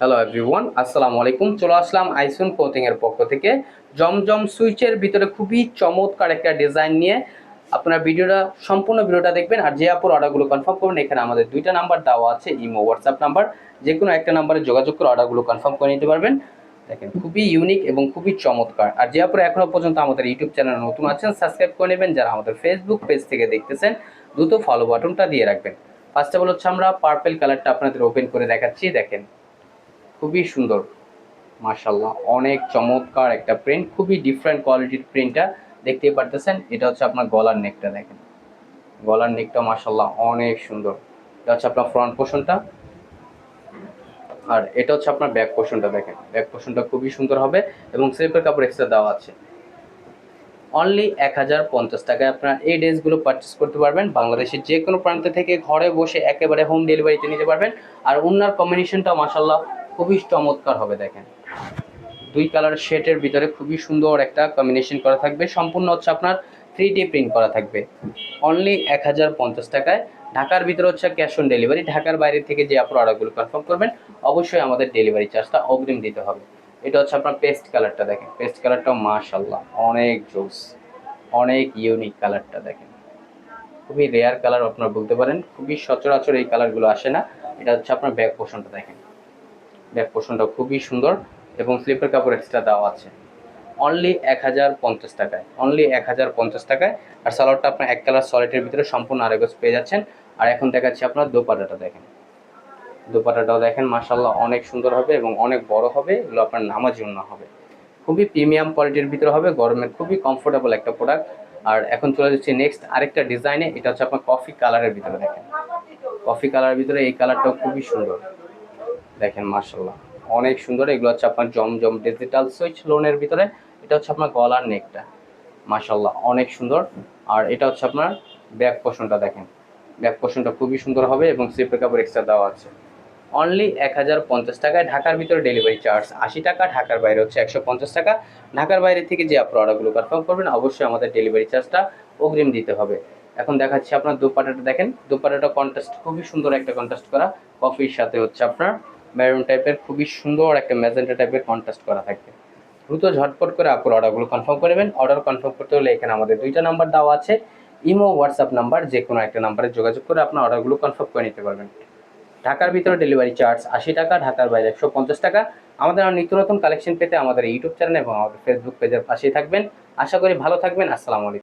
Hello everyone আসসালামু আলাইকুম চলে আসলাম আইসুন কোচিং এর পক্ষ থেকে। জমজম সুইচের ভিতরে খুবই চমৎকার একটা ডিজাইন নিয়ে আপনারা ভিডিওটা, সম্পূর্ণ ভিডিওটা দেখবেন। আর যে আপুর অর্ডারগুলো কনফার্ম করবেন, এখানে আমাদের দুইটা নাম্বার দেওয়া আছে ইমো হোয়াটসঅ্যাপ নাম্বার যে কোনো একটা নাম্বারে যোগাযোগ করে অর্ডারগুলো কনফার্ম করে নিতে পারবেন। দেখেন, খুবই ইউনিক এবং খুবই চমৎকার। আর যে আপনারা এখনও পর্যন্ত আমাদের ইউটিউব চ্যানেল নতুন আছেন সাবস্ক্রাইব করে নেবেন। যারা আমাদের ফেসবুক পেজ থেকে দেখতেছেন, দ্রুত ফলো বাটনটা দিয়ে রাখবেন। ফার্স্ট অফ অল হচ্ছে আমরা পার্পেল কালারটা আপনাদের ওপেন করে দেখাচ্ছি। দেখেন খুবই সুন্দর। মাশাল্লাহ অনেক চমৎকার একটা প্রিন্ট খুবই ডিফারেন্ট কোয়ালিটির প্রিন্টটা দেখতেই পারতেছেন। এটা হচ্ছে আপনার গলার নেকটা দেখেন। গলার নেকটা মার্শাল্লাহ অনেক সুন্দর। এটা হচ্ছে আপনার ফ্রন্ট পোর্শনটা আর এটা হচ্ছে আপনার ব্যাক পোর্শনটা দেখেন। ব্যাক পোর্শনটা খুবই সুন্দর হবে এবং স্লিপের কাপড় এক্সট্রা দেওয়া আছে। অনলি এক হাজার পঞ্চাশ টাকায় আপনারা এই ড্রেসগুলো পারচেস করতে পারবেন। বাংলাদেশের যে কোনো প্রান্ত থেকে ঘরে বসে একেবারে হোম ডেলিভারিতে নিতে পারবেন। আর ওনার কম্বিনেশনটা মাসাল্লাহ খুবই চমৎকার হবে, দেখেন। দুই কালার শেডের ভিতরে খুবই সুন্দর একটা কম্বিনেশন করা থাকবে। সম্পূর্ণ হচ্ছে আপনার থ্রি ডি প্রিন্ট করা থাকবে। অনলি এক হাজার পঞ্চাশ টাকায়। ঢাকার ভিতরে হচ্ছে ক্যাশ অন ডেলিভারি ঢাকার বাইরে থেকে যে আপনার অর্ডারগুলো কনফার্ম করবেন, অবশ্যই আমাদের ডেলিভারি চার্জটা অগ্রিম দিতে হবে। এটা হচ্ছে আপনার পেস্ট কালারটা দেখেন। পেস্ট কালারটাও মাশাল্লাহ অনেক জোস, অনেক ইউনিক কালারটা দেখেন। খুবই রেয়ার কালার আপনারা বলতে পারেন। খুবই সচরাচর এই কালারগুলো আসে না। এটা হচ্ছে আপনার ব্যাক পোর্শনটা দেখেন। ব্যাক পোর্শনটা খুবই সুন্দর এবং স্লিপের কাপড় এক্সট্রা দেওয়া আছে। অনলি এক হাজার পঞ্চাশ টাকায় অনলি এক হাজার পঞ্চাশ টাকায়। আর সালোয়ারটা আপনার এক কালার সলিডের ভিতরে সম্পূর্ণ আরেকজ পেয়ে যাচ্ছেন। আর এখন দেখাচ্ছি আপনার দোপাটাটা দেখেন। দোপাটাটাও দেখেন মাসাল্লাহ অনেক সুন্দর হবে এবং অনেক বড় হবে। এগুলো আপনার নামার জন্য হবে। খুবই প্রিমিয়াম কোয়ালিটির ভিতরে হবে গরমের খুবই কমফোর্টেবল একটা প্রোডাক্ট আর এখন চলে যাচ্ছে নেক্সট আরেকটা ডিজাইনে এটা হচ্ছে আপনার কফি কালারের ভিতরে দেখেন। কফি কালারের ভিতরে এই কালারটাও খুবই সুন্দর। দেখেন মার্শাল্লাহ অনেক সুন্দর, এগুলো হচ্ছে আপনার জমজম ডিজিটাল সুইচ লোনের ভিতরে। এটা হচ্ছে আপনার গলার নেকটা। মার্শাল্লাহ অনেক সুন্দর। আর এটা হচ্ছে আপনার ব্যাক পোর্শনটা দেখেন। ব্যাক পোর্শনটা খুবই সুন্দর হবে এবং স্লিপের কাপড় এক্সট্রা দেওয়া আছে। অনলি এক হাজার পঞ্চাশ টাকায় ঢাকার ভিতরে ডেলিভারি চার্জ আশি টাকা, ঢাকার বাইরে হচ্ছে একশো পঞ্চাশ টাকা। ঢাকার বাইরে থেকে যে আপনার অর্ডারগুলো কনফার্ম করবেন, অবশ্যই আমাদের ডেলিভারি চার্জটা অগ্রিম দিতে হবে। এখন দেখাচ্ছি আপনার দুপাটাটা, দেখেন, দুপাটাটা কন্ট্রাস্ট খুবই সুন্দর একটা কন্ট্রাস্ট করা। কফির সাথে হচ্ছে আপনার মেরুন টাইপের খুবই সুন্দর একটা ম্যাজেন্টা টাইপের কন্ট্রাস্ট করা থাকবে। দ্রুত ঝটপট করে আপনার অর্ডারগুলো কনফার্ম করে নেবেন। অর্ডার কনফার্ম করতে হলে এখানে আমাদের দুইটা নাম্বার দেওয়া আছে। ইমো হোয়াটসঅ্যাপ নাম্বার যে কোনো একটা নাম্বারে যোগাযোগ করে আপনার অর্ডারগুলো কনফার্ম করে নিতে পারবেন। ঢাকার ভিতরে ডেলিভারি চার্জ আশি টাকা, ঢাকার বাইরে একশো পঞ্চাশ টাকা। আমাদের নিত্য নতুন কালেকশন পেতে আমাদের ইউটিউব চ্যানেল এবং আমাদের ফেসবুক পেজের পাশেই থাকবেন। আশা করি ভালো থাকবেন। আসসালামু আলাইকুম।